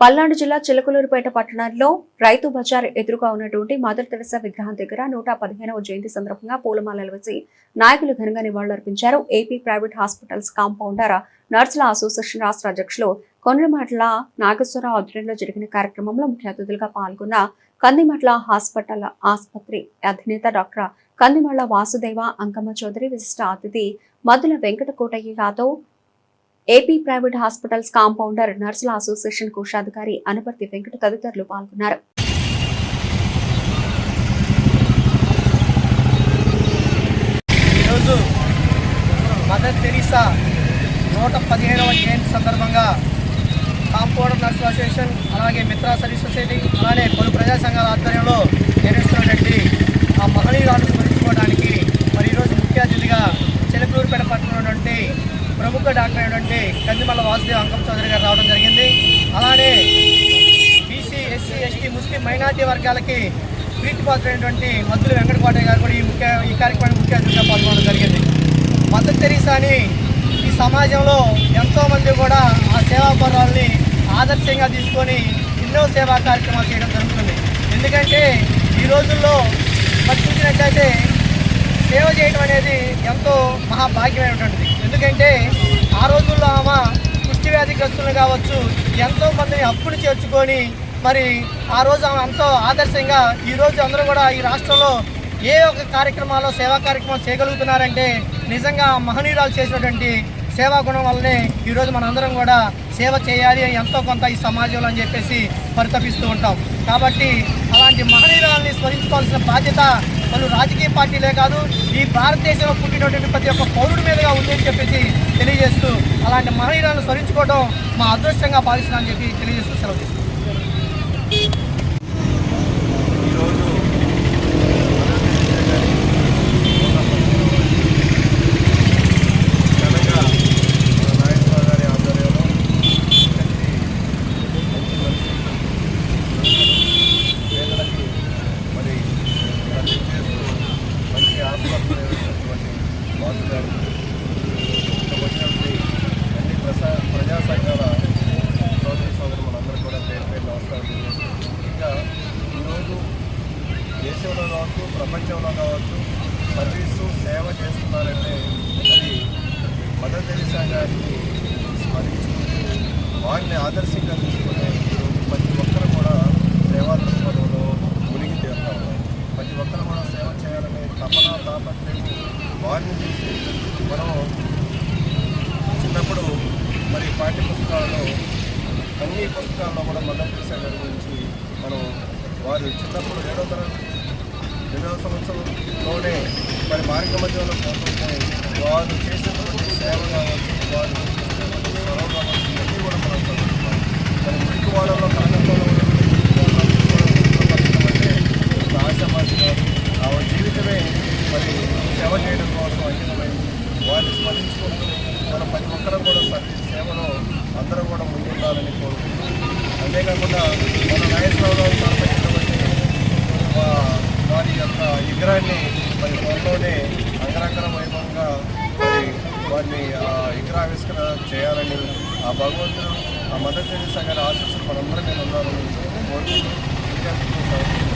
పల్నాడు జిల్లా చిలకలూరుపేట పట్టణంలో రైతు బజార్ ఎదురుగా ఉన్నటువంటి మదర్ తెరసా విగ్రహం దగ్గర నూట పదిహేనవ జయంతి సందర్భంగా పూలమాలలు వేసి నాయకులు ఘనంగా నివాళులర్పించారు. ఏపీ ప్రైవేట్ హాస్పిటల్స్ కాంపౌండర్ నర్సుల అసోసియేషన్ రాష్ట్ర అధ్యక్షులు కొండ్రమాట్ల నాగేశ్వరరావు ఆధ్వర్యంలో జరిగిన కార్యక్రమంలో ముఖ్య అతిథులుగా పాల్గొన్న కందిమట్ల హాస్పిటల్ ఆసుపత్రి అధినేత డాక్టర్ కందిమళ్ళ వాసుదేవ అంకమ్మ చౌదరి విశిష్ట అతిథి Maddula Venkata Kotaiah Yadav AP private hospitals compounder నర్సుల association కోశాధికారి అనపర్తి వెంకట తదితరులు పాల్గొన్నారు. ఈరోజు మదర్ తెరీసా నూట పదిహేనవ జయంతి సందర్భంగా కాంపౌండర్ నర్స్ అసోసియేషన్ అలాగే మిత్రా సర్వీస్ సొసైటీ అలానే పలు ప్రజా సంఘాల ఆధ్వర్యంలో నిర్వహిస్తున్నటువంటి ఆ మహనీయురాలను స్మరించుకోవడానికి మరి ఈరోజు ముఖ్య అతిథిగా చిలకలూరుపేట పట్టణంలో ఉన్నటువంటి ప్రముఖ డాక్టర్ అయినటువంటి కందిమల్ల వాసుదేవ్ అంకం చౌదరి గారు రావడం జరిగింది. అలానే BC SC ST Muslim minority వర్గాలకి ప్రీతిపాత్రైనటువంటి మద్దుల వెంకటపాటయ్య గారు కూడా ఈ ముఖ్య ఈ కార్యక్రమానికి ముఖ్య అతిథిగా పాల్గొనడం జరిగింది. మదర్ తెరీసాని ఈ సమాజంలో ఎంతోమంది కూడా ఆ సేవా పర్వాలని ఆదర్శంగా తీసుకొని ఎన్నో సేవా కార్యక్రమాలు చేయడం జరుగుతుంది. ఎందుకంటే ఈ రోజుల్లో మరి చూసినట్లయితే సేవ చేయడం అనేది ఎంతో మహాభాగ్యమైనటువంటిది. ఎందుకంటే ఆ రోజుల్లో ఆమె కుష్టి వ్యాధిగ్రస్తులు కావచ్చు ఎంతో మందిని అప్పులు చేర్చుకొని మరి ఆ రోజు ఆమె ఎంతో ఆదర్శంగా ఈ రోజు అందరూ కూడా ఈ రాష్ట్రంలో ఏ ఒక కార్యక్రమాల్లో సేవా కార్యక్రమాలు చేయగలుగుతున్నారంటే నిజంగా మహనీయురాలు చేసినటువంటి సేవా గుణం వల్లనే ఈరోజు మనందరం కూడా సేవ చేయాలి అని ఎంతో కొంత ఈ సమాజంలో అని చెప్పేసి పరితపిస్తూ ఉంటాం. కాబట్టి అలాంటి మహనీయురాలని స్మరించుకోవాల్సిన బాధ్యత పలు రాజకీయ పార్టీలే కాదు ఈ భారతదేశంలో పుట్టినటువంటి ప్రతి ఒక్క పౌరుడి మీదుగా ఉంది అని చెప్పేసి తెలియజేస్తూ అలాంటి మహనీయులను స్మరించుకోవడం మా అదృష్టంగా భావిస్తున్నామని చెప్పి తెలియజేస్తూ సెలవు తీసుకుంటాం ఈరోజు ఘనంగా మన నాగేశ్వర గారి ఆధ్వర్యంలో పేదలకి మరి సర్వీస్ చేస్తూ మంచి ఆసుపత్రి వేసినటువంటి వాసు గారు ఇక్కడ వచ్చినటువంటి అన్ని ప్రసా ప్రజా సంఘాల సోదరి సోదరు మనందరూ కూడా పేరు పేరు నమస్కారం తెలియజేస్తున్నాం ముఖ్యంగా ఈరోజు దేశంలో కావచ్చు ప్రపంచంలో కావచ్చు సర్వీసు సేవ చేస్తున్నారంటే అది మదర్ తెరిసా గారిని స్మరించుకుంటూ వారిని ఆదర్శంగా తీసుకునే ఈరోజు ప్రతి ఒక్కరు కూడా సేవా దృక్పథంలో మునిగి తీరుతా ఉన్నారు ప్రతి ఒక్కరు కూడా సేవ చేయాలనే తపన తాపత్రయం వారిని చూసి మనం చిన్నప్పుడు మరి పాఠ్య పుస్తకాలలో అన్ని పుస్తకాల్లో కూడా మదర్ తెరిసా గారి గురించి మనం వారు చిన్నప్పుడు ఏడో తరగతి రెండవ సంవత్సరంలోనే మరి మార్గ మధ్యలో పోతుంటే వారు చేసినటువంటి సేవ కావచ్చు వారు చేసినటువంటి కావచ్చు అన్నీ కూడా మనం చదువుతున్నాం మరి మురికి వాళ్ళలో కాలంలో అంటే ఒక ఆశామాసి గారు ఆ జీవితమే మరి సేవ చేయడం కోసం అంకితమైంది వారిని స్మరించుకుంటూ మన ప్రతి ఒక్కరూ కూడా సర్వీస్ సేవలో అందరూ కూడా ముందుండాలని కోరుకుంటున్నాం అంతేకాకుండా మన నాగేశ్వరరావు స్థాపించినటువంటి వారి యొక్క విగ్రహాన్ని మరి త్వరలోనే అంగరంగర వైభవంగా మరి వారిని విగ్రహావిష్కరణ చేయాలని ఆ భగవంతుడు ఆ మదర్ తెరీసా గారి ఆశీస్సులు మనందరం మీద ఉండాలని కోరుకుంటూ విద్యార్థులకు